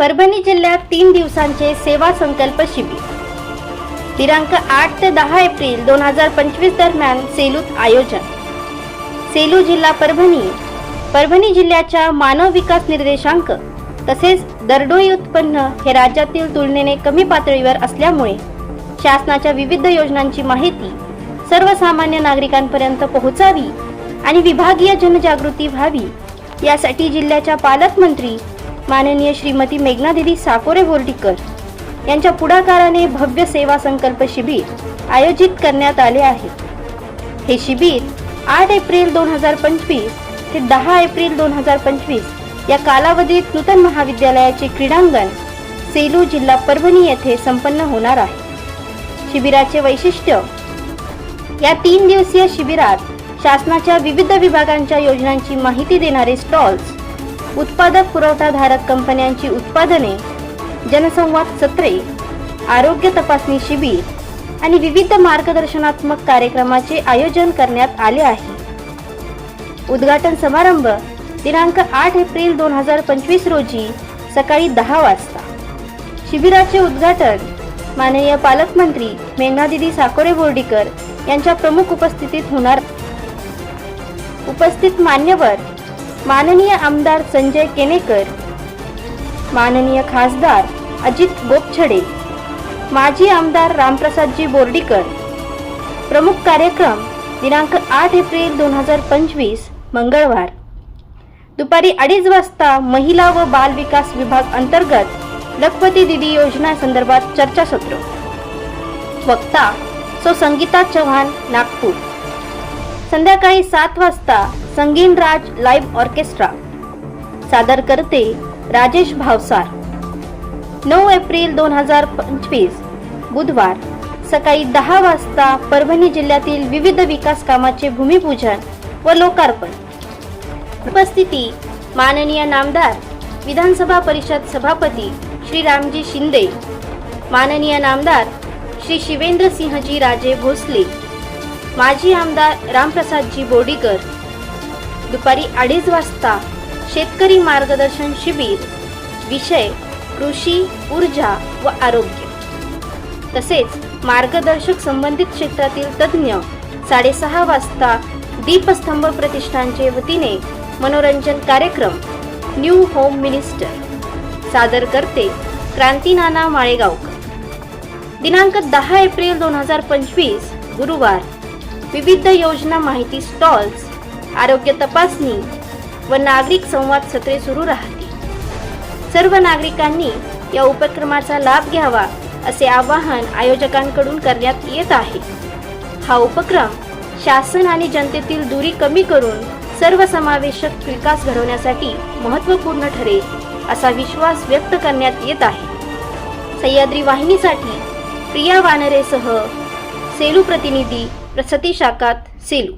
परभणी जिल्ह्यात तीन दिवसांचे सेवा संकल्प शिबिर. दिनांक आठ ते दहा एप्रिल दोन हजार पंचवीस दरम्यान सेलूत आयोजन. सेलू जिल्हा परभणी परभणी जिल्ह्याच्या मानव विकास निर्देशांक तसेच दरडोई उत्पन्न हे राज्यातील तुलनेने कमी पातळीवर असल्यामुळे शासनाच्या विविध योजनांची माहिती सर्वसामान्य नागरिकांपर्यंत पोहोचावी आणि विभागीय जनजागृती व्हावी यासाठी जिल्ह्याच्या पालकमंत्री माननीय श्रीमती मेघनादिदी साकोरे बोर्डीकर यांच्या पुढाकाराने भव्य सेवा संकल्प शिबिर आयोजित करण्यात आले आहे. हे शिबिर आठ एप्रिल दोन हजार पंचवीस ते दहा एप्रिल दोन हजार पंचवीस या कालावधीत नूतन महाविद्यालयाचे क्रीडांगण सेलू जिल्हा परभणी येथे संपन्न होणार आहे. शिबिराचे वैशिष्ट्य या तीन दिवसीय शिबिरात शासनाच्या विविध विभागांच्या योजनांची माहिती देणारे स्टॉल्स उत्पादक पुरवठाधारक कंपन्यांची उत्पादने जनसंवाद सत्रे आरोग्य तपासणी शिबिर आणि विविध मार्गदर्शनात्मक कार्यक्रमाचे आयोजन करण्यात आले आहे. उद्घाटन समारंभ दिनांक आठ एप्रिल दोन हजार पंचवीस रोजी सकाळी दहा वाजता. शिबिराचे उद्घाटन माननीय पालकमंत्री मेघनादिदी साकोरे बोर्डीकर यांच्या प्रमुख उपस्थितीत होणार. उपस्थित मान्यवर माननीय आमदार संजय केनेकर माननीय खासदार अजित गोपछडे माजी आमदार रामप्रसादजी बोर्डीकर. प्रमुख कार्यक्रम दिनांक आठ एप्रिल दोन हजार पंचवीस मंगळवार. दुपारी अडीच वाजता महिला व बाल विकास विभाग अंतर्गत लखपती दिदी योजना संदर्भात चर्चासत्र. वक्ता सो संगीता चव्हाण नागपूर. संध्याकाळी सात वाजता संगीन राज लाईव्ह ऑर्केस्ट्रा. सादर करते राजेश भावसार. नऊ एप्रिल दोन हजार पंचवीस बुधवार सकाळी दहा वाजता परभणी जिल्ह्यातील विविध विकास कामाचे भूमिपूजन व लोकार्पण. उपस्थिती माननीय नामदार विधानसभा परिषद सभापती श्री रामजी शिंदे माननीय नामदार श्री शिवेंद्र सिंहजी राजे भोसले माजी आमदार रामप्रसादजी बोडीकर. दुपारी अडीच वाजता शेतकरी मार्गदर्शन शिबिर विषय कृषी ऊर्जा व आरोग्य. तसेच मार्गदर्शक संबंधित क्षेत्रातील तज्ज्ञ साडेसहा वाजता दीपस्तंभ प्रतिष्ठानचे वतीने मनोरंजन कार्यक्रम न्यू होम मिनिस्टर सादर करते क्रांतीनाना माळेगावकर. दिनांक दहा एप्रिल दोन हजार पंचवीस गुरुवार. विविध योजना माहिती स्टॉल्स आरोग्य तपासणी व नागरिक संवाद सत्रे सुरू राहतील. सर्व नागरिकांनी या उपक्रमाचा लाभ घ्यावा असे आवाहन आयोजकांकडून करण्यात येत आहे. हा उपक्रम शासन आणि जनतेतील दूरी कमी करून सर्वसमावेशक विकास घडवण्यासाठी महत्त्वपूर्ण ठरेल असा विश्वास व्यक्त करण्यात येत आहे. सह्याद्री वाहिनीसाठी प्रिया वानरेसह सेलू प्रतिनिधी सतीश शाखात सेलू